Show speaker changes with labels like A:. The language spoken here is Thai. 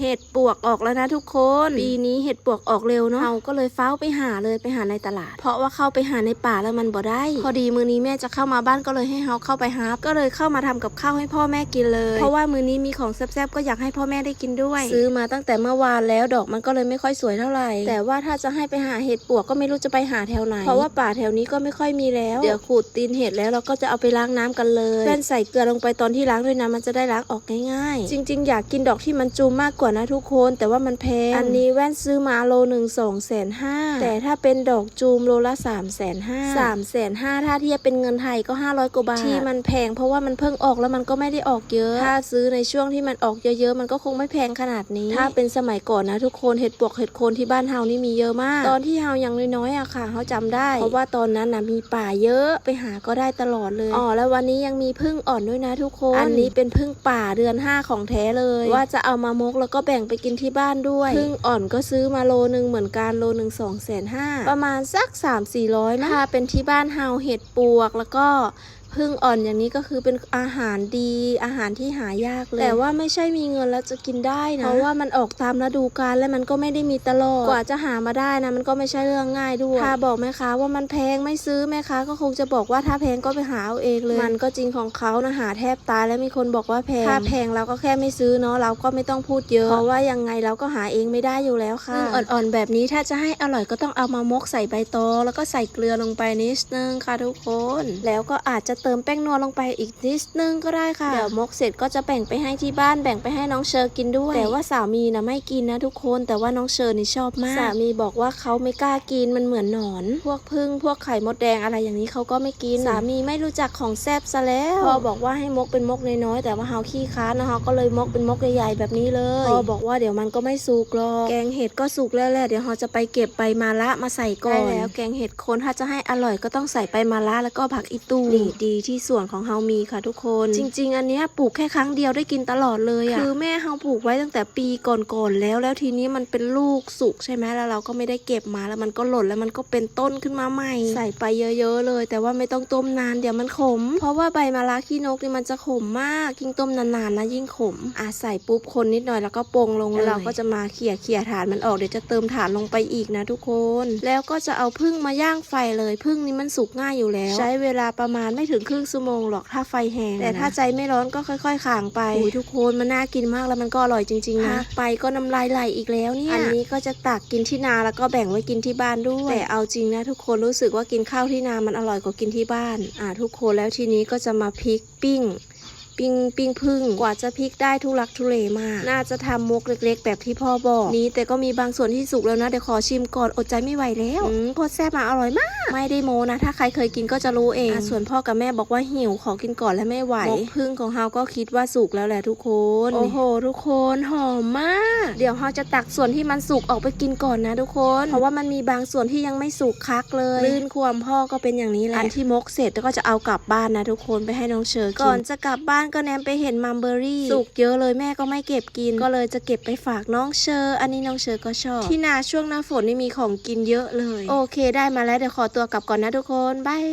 A: เห็ดปวกออกแล้วนะทุกคน ปีนี้เห็ดปวกออกเร็วเนาะเราก็เลยเฝ้าไปหาเลยไปหาในตลาด เพราะว่าเข้าไปหาในป่าแล้วมันบ่ได้ พอดีมือนี้แม่จะเข้ามาบ้านก็เลยให้เฮาเข้าไปหาก็เลยเข้ามาทำกับข้าวให้พ่อแม่กินเลย เพราะว่ามือนี้มีของแซ่บๆก็อยากให้พ่อแม่ได้กินด้วย ซื้อมาตั้งแต่เมื่อวานแล้วดอกมันก็เลยไม่ค่อยสวยเท่าไหร่ แต่ว่าถ้าจะให้ไปหาเห็ดปวกก็ไม่รู้จะไปหาแถวไหน เพราะว่าป่าแถวนี้ก็ไม่ค่อยมีแล้ว เดี๋ยวขูดตีนเห็ดแล้วเราก็จะเอาไปล้างน้ำกันเลยแว่นใส่เกลือลงไปตอนที่ล้างด้วยนะมันจะได้ล้างออกง่ายๆ จริง ๆ อยากกินดอกที่มันจูมมากกว่านะทุกคน แต่ว่ามันแพง อันนี้แว่นซื้อมาโลหนึ่งสองแสนห้าแต่ถ้าเป็นดอกจูมโลละสามแสนห้าสามแสนห้าถ้าเทียบเป็นเงินไทยก็ห้าร้อยกว่าบาท ที่มันแพงเพราะว่ามันเพิ่งออกแล้วมันก็ไม่ได้ออกเยอะ ถ้าซื้อในช่วงที่มันออกเยอะๆ มันก็คงไม่แพงขนาดนี้ ถ้าเป็นสมัยก่อนนะทุกคนเห็ดปวกเห็ดโคนที่บ้านเฮานี่มีเยอะมาก ตอนที่เฮายังน้อยๆอะค่ะเฮาจำได้ เพราะว่าตอนนั้นนะมีป่าเยอะไปหาก็ได้ตลอดเลยอ๋อแล้ววันนี้ยังมีพึ่งอ่อนด้วยนะทุกคน อันนี้เป็นพึ่งป่าเดือนห้าของแท้เลย ว่าจะเอามามกแล้วก็แบ่งไปกินที่บ้านด้วยพึ่งอ่อนก็ซื้อมาโลนึงเหมือนกันโลนึงสองแสนห้าประมาณสักสามสี่ร้อยถ้าเป็นที่บ้านเฮาเห็ดปวกแล้วก็ พึ่งอ่อนอย่างนี้ก็คือเป็นอาหารดี อาหารที่หายากเลย แต่ว่าไม่ใช่มีเงินแล้วจะกินได้นะ เพราะว่ามันออกตามฤดูกาลและมันก็ไม่ได้มีตลอด กว่าจะหามาได้นะมันก็ไม่ใช่เรื่องง่ายด้วยถ้าบอกแม่ค้าว่ามันแพงไม่ซื้อแม่ค้าก็คงจะบอกว่าถ้าแพงก็ไปหาเอาเองเลย มันก็จริงของเขานะหาแทบตายแล้วมีคนบอกว่าแพง ถ้าแพงเราก็แค่ไม่ซื้อเนาะเราก็ไม่ต้องพูดเยอะ เพราะว่ายังไงเราก็หาเองไม่ได้อยู่แล้วค่ะพึ่งอ่อนๆแบบนี้ถ้าจะให้อร่อยก็ต้องเอามามกใส่ใบตองแล้วก็ใส่เกลือลงไปนิดนึงค่ะทุกคน แล้วก็อาจจะเติมแป้งนัวลงไปอีกนิดนึงก็ได้ค่ะ เดี๋ยวมกเสร็จก็จะแบ่งไปให้ที่บ้านแบ่งไปให้น้องเชอร์กินด้วย แต่ว่าสามีนะไม่กินนะทุกคน แต่ว่าน้องเชอร์นี่ชอบมากสามีบอกว่าเขาไม่กล้ากินมันเหมือนหนอน พวกพึ่งพวกไข่มดแดงอะไรอย่างนี้เขาก็ไม่กินสามีไม่รู้จักของแซ่บซะแล้วพอบอกว่าให้มกเป็นมกน้อยๆแต่ว่าเฮาขี้ค้านนะเฮาก็เลยมกเป็นมกใหญ่ๆแบบนี้เลยพอบอกว่าเดี๋ยวมันก็ไม่สุกหรอกแกงเห็ดก็สุกแล้วแหละเดี๋ยวเราจะไปเก็บใบมาละมาใส่ก่อนแล้วแกงเห็ดโคนถ้าจะให้อร่อยก็ต้องใส่ใบมาละแล้วก็ผักอีตูนี่ดีที่ส่วนของเฮามีค่ะทุกคน จริง ๆ อันเนี้ยปลูกแค่ครั้งเดียวได้กินตลอดเลยอะคือแม่เฮาปลูกไว้ตั้งแต่ปีก่อนๆแล้ว แล้วทีนี้มันเป็นลูกสุกใช่ไหมแล้วเราก็ไม่ได้เก็บมาแล้วมันก็หล่นแล้วมันก็เป็นต้นขึ้นมาใหม่ ใส่ไปเยอะๆเลย แต่ว่าไม่ต้องต้มนานเดี๋ยวมันขม เพราะว่าใบมะระขี้นกนี่มันจะขมมากยิ่งต้มนานๆนะยิ่งขมอะใส่ปุ๊บคนนิดหน่อยแล้วก็ปรุงลงเลยแล้วเราก็จะมาเขี่ยเขี่ยๆฐานมันออกเดี๋ยวจะเติมฐานลงไปอีกนะทุกคน แล้วก็จะเอาพึ่งมาย่างไฟเลยพึ่งนี่มันสุกง่ายอยู่แล้ว ใช้เวลาประมาณไม่ถึงครึ่งชั่วโมงหรอกถ้าไฟแห้งแต่ถ้าใจไม่ร้อนก็ค่อย ๆข่างไปโอ้ยทุกคนมันน่ากินมากแล้วมันก็อร่อยจริงๆนะไปก็น้ำลายไหลอีกแล้วเนี่ยอันนี้ก็จะตักกินที่นาแล้วก็แบ่งไว้กินที่บ้านด้วยแต่เอาจริงนะทุกคนรู้สึกว่ากินข้าวที่นามันอร่อยกว่ากินที่บ้านอ่าทุกคนแล้วทีนี้ก็จะมาพริกปิ้ง ปิ้งปิ้งพึ่งกว่าจะพลิกได้ทุลักทุเลมาก น่าจะทำมุกเล็กๆ แบบที่พ่อบอกนี้แต่ก็มีบางส่วนที่สุกแล้วนะเดี๋ยวขอชิมก่อนอดใจไม่ไหวแล้วอืมโคตรแซ่บมาอร่อยมาก ไม่ได้โมนะ ถ้าใครเคยกินก็จะรู้เองอะส่วนพ่อกับแม่บอกว่าหิวขอกินก่อนและไม่ไหวมุกพึ่งของเฮาก็คิดว่าสุกแล้วแหละทุกคนโอ้โห ทุกคนหอมมาก เดี๋ยวเฮาจะตักส่วนที่มันสุกออกไปกินก่อนนะทุกคน เพราะว่ามันมีบางส่วนที่ยังไม่สุกคักเลยลื่นความพ่อก็เป็นอย่างนี้แหละอันที่มกเสร็จแล้วก็จะเอากลับบ้านนะทุกคนไปให้น้องเชอร์กินก่อนจะกลับบ้านก็แนมไปเห็นมัมเบอรี่สุกเยอะเลยแม่ก็ไม่เก็บกิน ก็เลยจะเก็บไปฝากน้องเชอร์อันนี้น้องเชอร์ก็ชอบ ที่นาช่วงหน้าฝนนี่มีของกินเยอะเลย โอเคได้มาแล้วเดี๋ยวขอตัวกลับก่อนนะทุกคนบาย